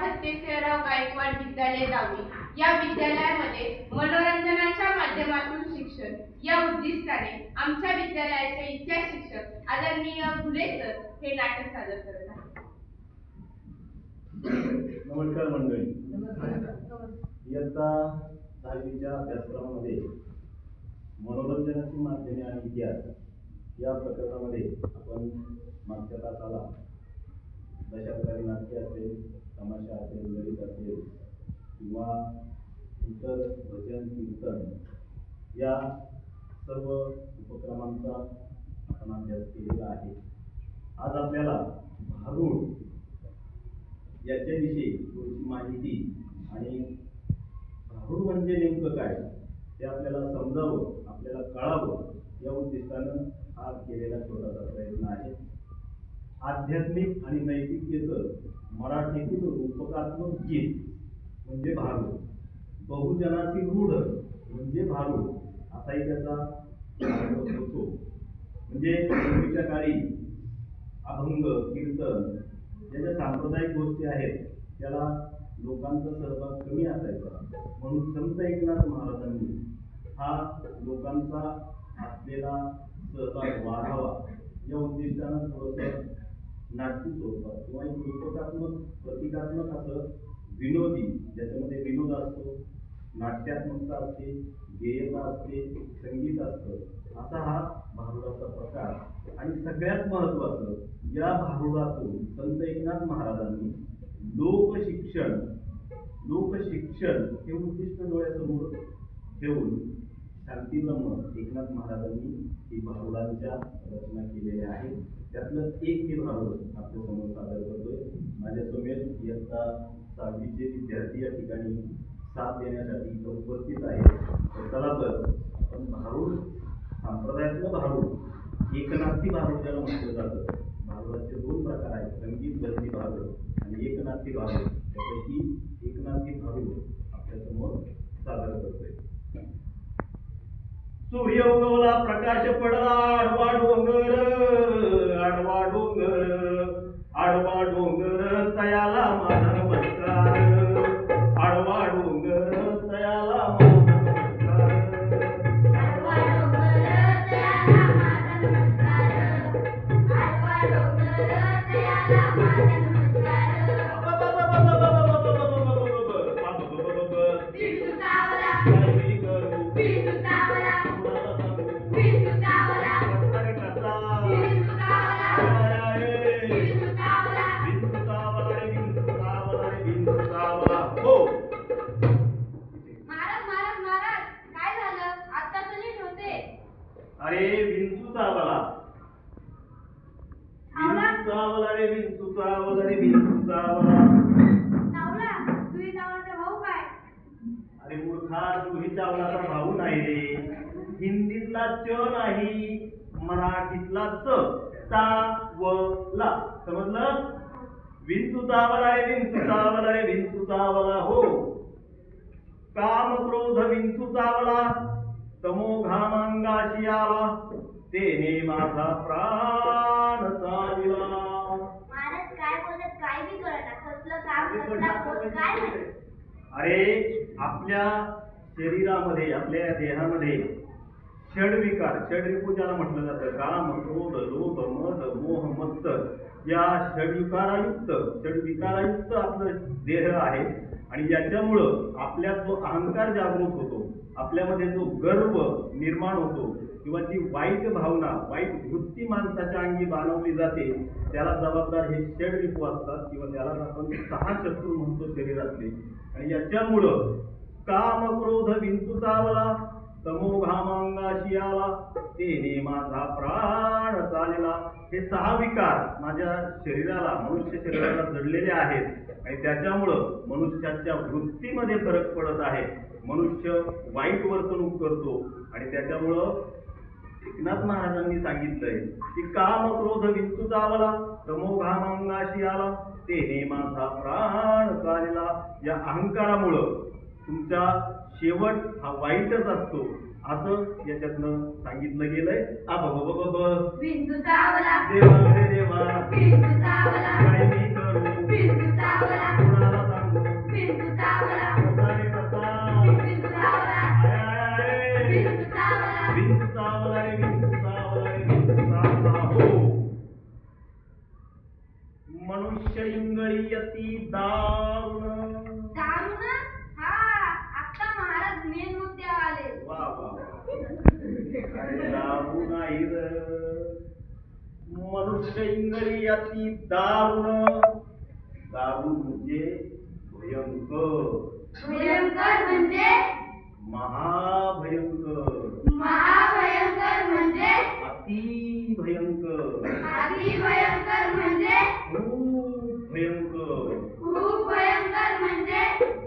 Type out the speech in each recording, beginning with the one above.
भत्तेसेराव गायकवाड विद्यालय दावणी या विद्यालयामध्ये मनोरंजनाच्या माध्यमातून शिक्षण. या उद्दिष्टाने आमच्या विद्यालयाचे इतिहास शिक्षक आदरणीय फुले सर हे नाटक सादर करत आहेत. नमस्कार मंडळी. इयत्ता दहावीच्या अभ्यासक्रमामध्ये मनोरंजनाची माध्यमे आणि इतिहास या प्रकरणामध्ये आपण मागच्या तासाला दशावतारी नाट्य असेल तमाशा असेल ललित असेल किंवा इतर भजन कीर्तन या सर्व उपक्रमांचा आपण अभ्यास केलेला आहे. आज आपल्याला भारूड याच्याविषयी थोडीशी माहिती आणि भारूड म्हणजे नेमकं काय ते आपल्याला समजावं आपल्याला कळावं या उद्दिष्टानं हा केलेला छोटासा प्रयत्न आहे. आध्यात्मिक आणि नैतिकतेचं मराठीतील रूपकात्मक गीत म्हणजे भारूड बहुजनाची रूढ म्हणजे भारूड असाही त्याचा होतो. म्हणजे पूर्वीच्या काळी अभंग कीर्तन या ज्या सांप्रदायिक गोष्टी आहेत त्याला लोकांचा सहभाग कमी असायचा. म्हणून संत एकनाथ महाराजांनी हा लोकांचा असलेला सहभाग वाढावा या उद्दिष्टानं थोडंसं नाटकी स्वरूपात किंवा एक रूपकात्मक प्रतिकात्मक असं विनोदी ज्याच्यामध्ये विनोद असतो नाट्यात्मकता असते गेयता असते संगीत असतं असा हा भारुडाचा प्रकार. आणि सगळ्यात महत्वाचं या भारुडातून संत एकनाथ महाराजांनी लोकशिक्षण लोकशिक्षण हे उद्दिष्ट डोळ्यासमोर ठेवून शांतीब्रह्म एकनाथ महाराजांनी ही भारुडांच्या रचना केलेल्या आहेत. त्यातलं एक हे भारुड आपल्यासमोर सादर करतोय. माझ्यासमोर इयत्ता सहावीचे विद्यार्थी या ठिकाणी साथ देण्यासाठी इथं उपस्थित आहेत. तर चला तर आपण भारूड संप्रदायातलं भारूड एकनाथी भारूड ज्याला म्हटलं जातं. भारुडाचे दोन प्रकार आहेत संगीत बदली भारूड आणि एकनाथी भारूड त्यापैकी एकनाथी भारूड आपल्यासमोर सादर करतोय. सूर्य उगवला प्रकाश पडला आडवा डोंगर आडवा डोंगर आडवा डोंगर तयाला माझा. च चावला समजलं? विंचू चावला रे विंचू चावला रे विंचू चावला हो. काम क्रोध विंचू चावला तमो घामांगाशी आला तेने माझा प्राण चाविला महाराज काय बोलत काय बी कळना कसलं काम कसला क्रोध काय नाही. अरे आपल्या शरीरामध्ये आपल्या देहामध्ये षडविकार षडरिपू ज्याला म्हटलं जातं. काम क्रोध लोभ मद मोह मस्त या षडविकारायुक्त षडविकारायुक्त आपलं देह आहे. आणि याच्यामुळं आपल्यात जो अहंकार जागृत होतो. आपल्यामध्ये जो गर्व निर्माण होतो. किंवा जी वाईट भावना वाईट वृत्ती माणसाच्या अंगी बांधवली जाते त्याला जबाबदार हे षडरिपू असतात. किंवा त्याला आपण सहा शत्रू म्हणतो शरीरातले. आणि याच्यामुळं काम क्रोध विंचू चावला घामांगाशी आला तेने माझा प्राण चालला. हे सहा विकार माझ्या शरीराला मनुष्य शरीराला जडलेले आहेत. आणि त्याच्यामुळं मनुष्याच्या वृत्तीमध्ये फरक पडत आहे. मनुष्य वाईट वर्तणूक करतो. आणि त्याच्यामुळं एकनाथ महाराजांनी सांगितलंय की काम क्रोध विंचू चावला तमो घामांगाशी आला तेने माझा प्राण चालला. या अहंकारामुळं तुमचा शेवट हा वाईटच असतो असं याच्यातनं सांगितलं गेलंय. आबा बघ बघ मनुष्य इंगळी यती मनुष्य इंगळी अति दारुण दारू म्हणजे भयंकर भयंकर म्हणजे महाभयंकर महाभयंकर म्हणजे अति भयंकर। अति भयंकर म्हणजे खूप भयंकर खूप भयंकर म्हणजे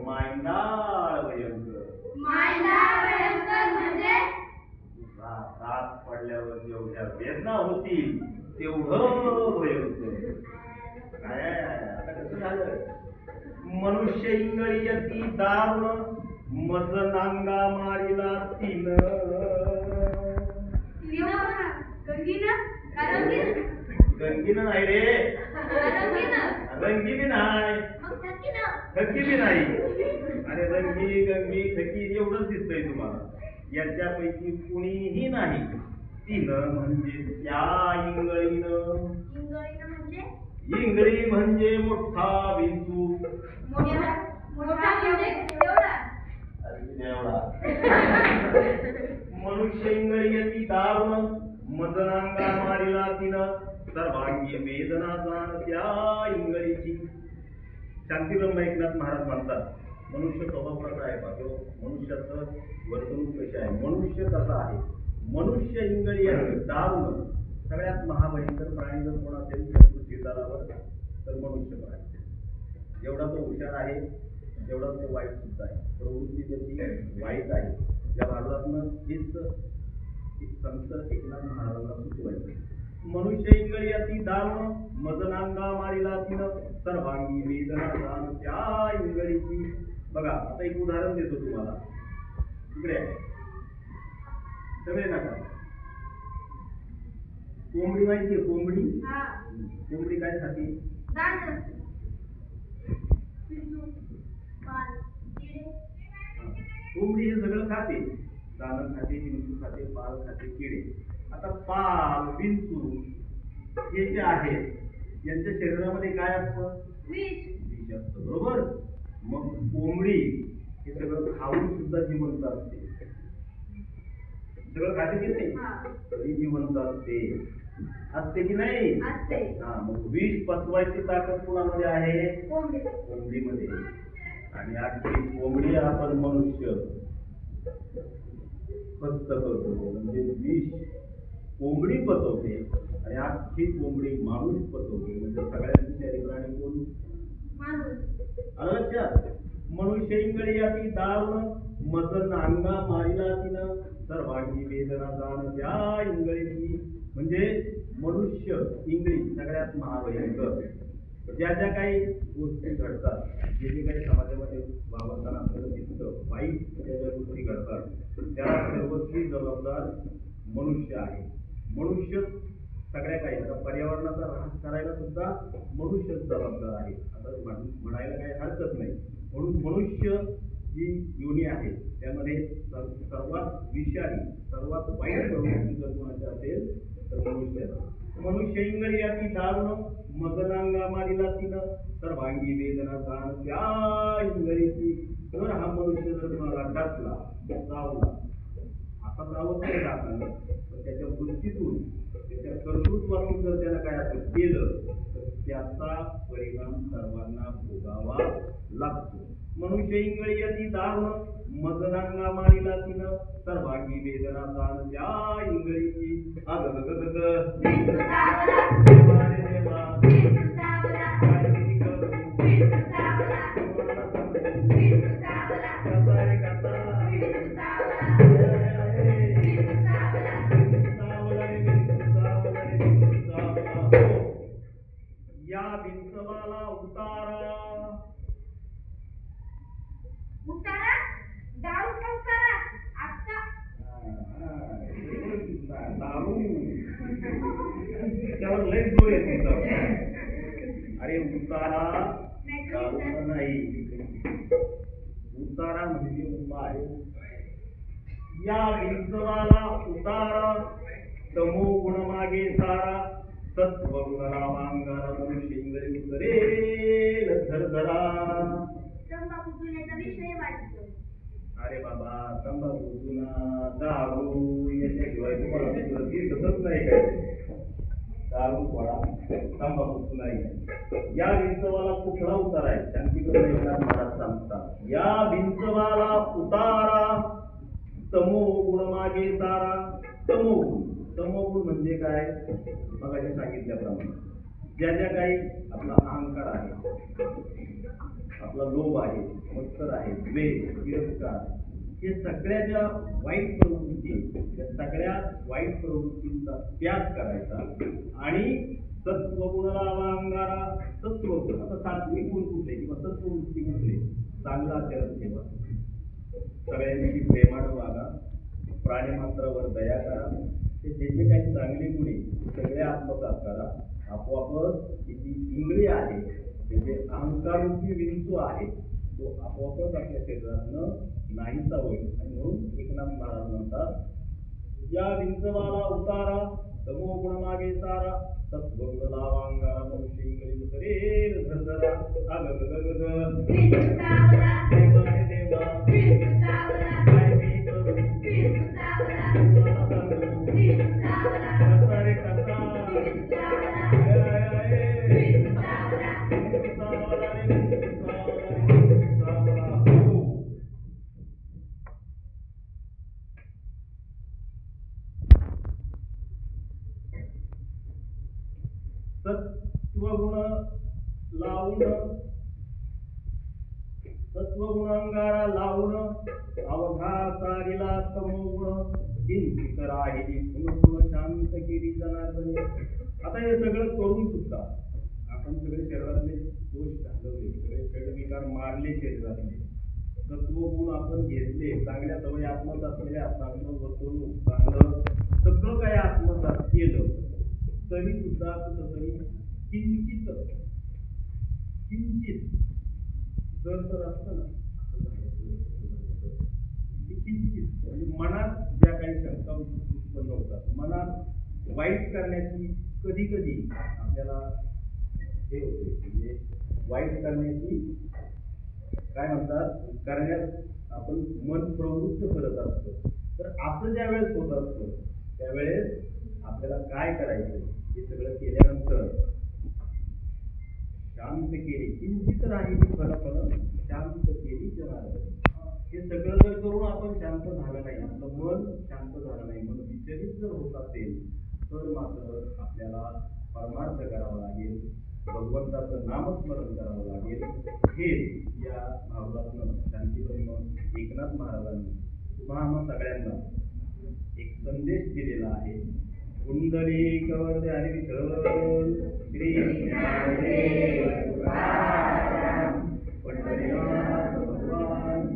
मांडाळ भयंकर। मायना भयंकर म्हणजे रात पडल्यावर जेवढ्या वेदना होतील तेवढं आहे, आता कसं झालं? मनुष्य इंगळी अति दारुण मज नांगा मारिला तीन. गंगीनं? नाही रे. रंगीन रंगीबी नाही थकी बी नाही. अरे रंगी गंगी थकी एवढंच दिसतंय तुम्हाला. याच्यापैकी कुणीही नाही. तिनं म्हणजे त्या इंगळीनं. इंगळीनं म्हणजे? इंगळी म्हणजे मोठा विंचू मोठा? मोठा म्हणजे एवढा. एवढा. मनुष्य इंगळी दारुण मदनांगा मारिला तिनं सर्वांगी वेदना जाण त्या इंगळीची. शांतीब्रह्म एकनाथ महाराज म्हणतात मनुष्य स्वभाव कसा आहे किंवा मनुष्याचं वर्तणूक कशी आहे? मनुष्य कसा आहे? मनुष्य आहे दारुण सगळ्यात महाभयंकर प्राणी जर कोण असेल या पृथ्वीतलावर तर मनुष्य प्राणी जेवढा तो हुशार आहे तेवढा तो वाईट सुद्धा आहे. प्रवृत्ती त्याची वाईट आहे. या भागातनं हेच संत एकनाथ महाराजांना सुचवायचे. मनुष्य इंगळी अति दारुण मदनांगा मारिला तिनं सर्वांगी वेदना जाण त्या इंगळीची बघा आता एक उदाहरण देतो तुम्हाला. इकडे. सगळे नका कोंबडी माहिती आहे कोंबडी? हा. कोंबडी काय खाते? कोंबडी हे सगळं खाते. दाणं खाते विंचू खाते पाल खाते किडे आता पाल विंचू हे जे आहेत यांच्या शरीरामध्ये काय असतं? विष असतं बरोबर? मग कोंबडी हे सगळं खाऊन सुद्धा जिवंत असते. सगळं खाते की नाही? हा. तरी जिवंत असते. असते की नाही? असते. हा मग विष पचवायची ताकद कुणामध्ये आहे? कोंबडी कोंबडीमध्ये. आणि आजची कोंबडी आपण मनुष्य फस्त करतो. म्हणजे विष कोंबडी पचवते आणि आजची कोंबडी माणूस पचवते. म्हणजे सगळ्यात विषारी प्राणी कोण? आलं लक्षात? मनुष्य इंगळी अति दारुण मदन अंगा मारिला तिनं. सर्वांगी वेदना जाण त्या इंगळीची म्हणजे मनुष्य इंगळी सगळ्यात महाभयंकर ज्या ज्या काही गोष्टी घडतात जे जे काही समाजामध्ये वावरताना आपल्याला दिसतं वाईट ज्या ज्या गोष्टी घडतात त्या सर्वस्वी जबाबदार मनुष्य आहे. मनुष्य सगळ्या काही आता पर्यावरणाचा ऱ्हास करायला सुद्धा मनुष्यच जबाबदार आहे. आता म्हणायला काही हरकत नाही. म्हणून मनुष्य जी योनी आहे त्यामध्ये सर्वात विषारी सर्वात वाईट प्रवृत्ती जर कोणाची असेल तर मनुष्य मनुष्य इंगळी अति दारुण मदनांगा मारिला तिनं सर्वांगी वेदना जाण त्या इंगळीची. जर हा मनुष्य जर कोणाला टाकला चावला असा चावत नाही राहताना पण त्याच्या वृत्तीतून त्याच्या कर्तृत्वातून जर त्याला काय असं केलं तर त्याचा परिणाम सर्वांना भोगावा लागतो. मनुष्य इंगळी अति दारुण मदनांगा मारिला तिनं. सर्वांगी वेदना जाण त्या इंगळीची. अग दारू त्यावर लय जोर येते अरे उतारा दारू नाही उतारा म्हणजे उपाय या विंचवाला उतारा तमो गुण मागे सारा सत्वगुणरामांगारा शिंगरी उतरेल झरझरा विषय वाटतो अरे बाबा तंबाखू जुना दारू याच्याशिवाय तुम्हाला दुसरं दिसतच नाही काय? दारू सोडा तंबाखू नाही. या विंचवाला कुठला उतारा आहे? शांतीकडे एकनाथ महाराज सांगतात. या विंचवाला उतारा तमो गुण मागे तारा तमो तमोगुण तमो गुण म्हणजे काय? मग सांगितल्याप्रमाणे. ज्या ज्या काही आपला अहंकार आहे आपला लोभ आहे मत्सर आहे. द्वेष तिरस्कार. हे सगळ्या ज्या वाईट प्रवृत्ती आहेत, त्या सगळ्या वाईट प्रवृत्तींचा त्याग करायचा आणि सत्वगुणाला अंगारा सत्वगुण. आता सात्विक गुण कुठले? किंवा सत्ववृत्ती कुठले? चांगला आचरण ठेवा सगळ्यांशी प्रेमानं वागा. प्राणीमात्रावर दया करा. ते जे जे काही चांगले गुण आहेत सगळे आत्मसात करा. आपोआपच जी इंगळी आहे ते जे अहंकारूपी विंचू आहे तो आपोआपच आपल्या शरीरातनं नाहीसा होईल. आणि म्हणून एकनाथ महाराज म्हणतात या विंचवाला उतारा तमो गुण मागे सारा सत्वगुण लावांगारा मनुष्य इंगळी उतरेल झरझरा अग ग ग ग ग विंचुतावला, देवा? देवा सत्वगुणांगारा लावून अवघा सारीला तमोगुण चिंतित राहिली पुनः शांत केली जनार्दने. आता हे सगळं करून सुद्धा आपण सगळे शरीरातले दोष घालवले सगळे षडविकार मारले शरीरातले. सत्वगुण आपण घेतले चांगल्या सवयी आत्मसात केल्या चांगलं वर्तवणूक चांगलं सगळं काही आत्मसात केलं तरी सुद्धा कुठंतरी किंचित किंचित जर तर असतं ना. असं झालं किंचित म्हणजे मनात ज्या काही शंका उत्पन्न होतात मनात वाईट करण्याची कधी कधी आपल्याला हे होते. म्हणजे वाईट करण्याची काय म्हणतात? करण्यात आपण मन प्रवृत्त करत असतो. तर असं ज्या वेळेस होत असतं त्यावेळेस आपल्याला काय करायचं? हे सगळं केल्यानंतर शांत केली. किंचित राहिली फल फल शांत केली जनार्दन हे सगळं जर करून आपण शांत झालं नाही आपलं मन शांत झालं नाही मन विचलित जर होत असेल तर मात्र आपल्याला परमार्थ करावा लागेल. भगवंताचं नामस्मरण करावं लागेल. हे या भावनातनं शांतीब्रह्म एकनाथ महाराजांनी तुम्हा आम्हा सगळ्यांना एक संदेश दिलेला आहे. குந்தலி கவர்ந்து அறிவித்தோல் ஸ்ரீ பட்டரியா பகவான்